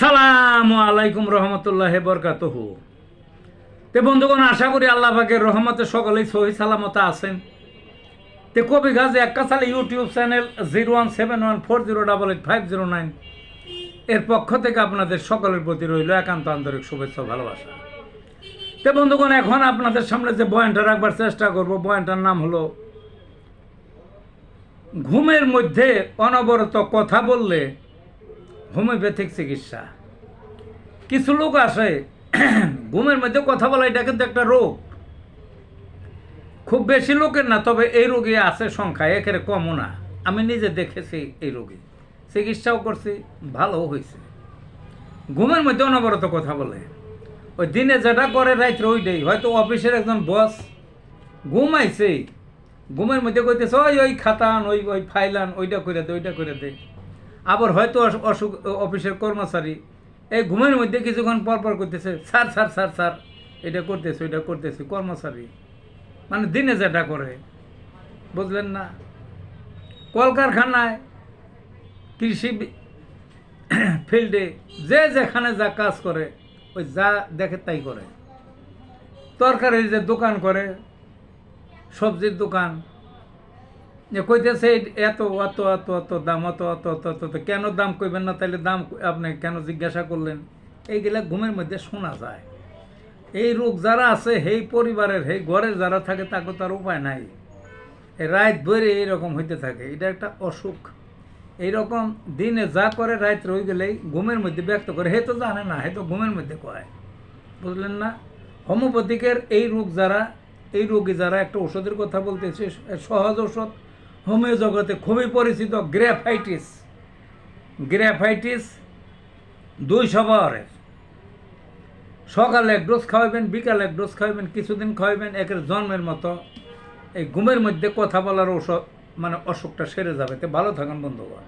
আসসালামু আলাইকুম রহমতুল্লাহ বরকাতহ। তে বন্ধুগণ, আশা করি আল্লাহ পাকের রহমতে সকলেই সহি সালামতে আছেন। তে কবি গাজী একাশালে YouTube channel zero one seven one four zero double eight five zero nine এর পক্ষ থেকে আপনাদের সকলের প্রতি রইল একান্ত আন্তরিক শুভেচ্ছা ভালোবাসা। তে বন্ধুগণ, এখন আপনাদের সামনে যে বয়ানটা রাখবার চেষ্টা করব, বয়ানটার নাম হলো, ঘুমের মধ্যে অনবরত কথা বললে হোমিওপ্যাথিক চিকিৎসা। কিছু লোক আসে ঘুমের মধ্যে কথা বলা, এটা কিন্তু একটা রোগ। খুব বেশি লোকের না, তবে এই রোগী আছে সংখ্যা, একের কমও না। আমি নিজে দেখেছি এই রোগী। চিকিৎসাও করছি, ভালোও হয়েছে। ঘুমের মধ্যে অনবরত কথা বলে। ওই দিনে যেটা করে রাত্রে ওইটাই। হয়তো অফিসের একজন বস ঘুমাইছে, ঘুমের মধ্যে কইতেছে, ওই ওই খাতান, ওই ওই ফাইলান, ওইটা করে দে, ওইটা করে দে। আবার হয়তো অস- অসুখ অফিসের কর্মচারী, এই ঘুমের মধ্যে কিছুক্ষণ পর পর করতেছে, স্যার স্যার স্যার স্যার, এটা করতেছে, ওইটা করতেছে, কর্মচারী মানে দিনে যেটা করে, বুঝলেন না? কলকারখানায়, কৃষি ফিল্ডে যে যেখানে যা কাজ করে, ওই যা দেখে তাই করে। তরকারির যে দোকান করে, সবজির দোকান যে কইতেছে এত, অত অত অত দাম, অত অত অত অত অত। কেন দাম কইবেন না? তাহলে দাম আপনি কেন জিজ্ঞাসা করলেন? এইগুলা ঘুমের মধ্যে শোনা যায়। এই রোগ যারা আছে সেই পরিবারের সেই ঘরের যারা থাকে, তাকে তার উপায় নাই। রাত ভরে এইরকম হইতে থাকে। এটা একটা অসুখ। এইরকম দিনে যা করে রাত রয়ে গেলেই ঘুমের মধ্যে ব্যক্ত করে। হে তো জানে না, হে তো ঘুমের মধ্যে কয়। বুঝলেন না? হোমিওপ্যাথিকের এই রোগ যারা, এই রোগী যারা একটা ওষুধের কথা বলতেছে, সহজ ওষুধ হোমিও জগতে খুবই পরিচিত গ্রেফাইটিস। গ্রেফাইটিস দুই সবারের সকালে এক ডোজ খাওয়াবেন, বিকালে এক ডোজ খাওয়াবেন, কিছুদিন খাওয়াবেন, একের জন্মের মতো এই ঘুমের মধ্যে কথা বলার ওষুধ মানে অসুখটা সেরে যাবে। তো ভালো থাকেন, বন্ধুগণ।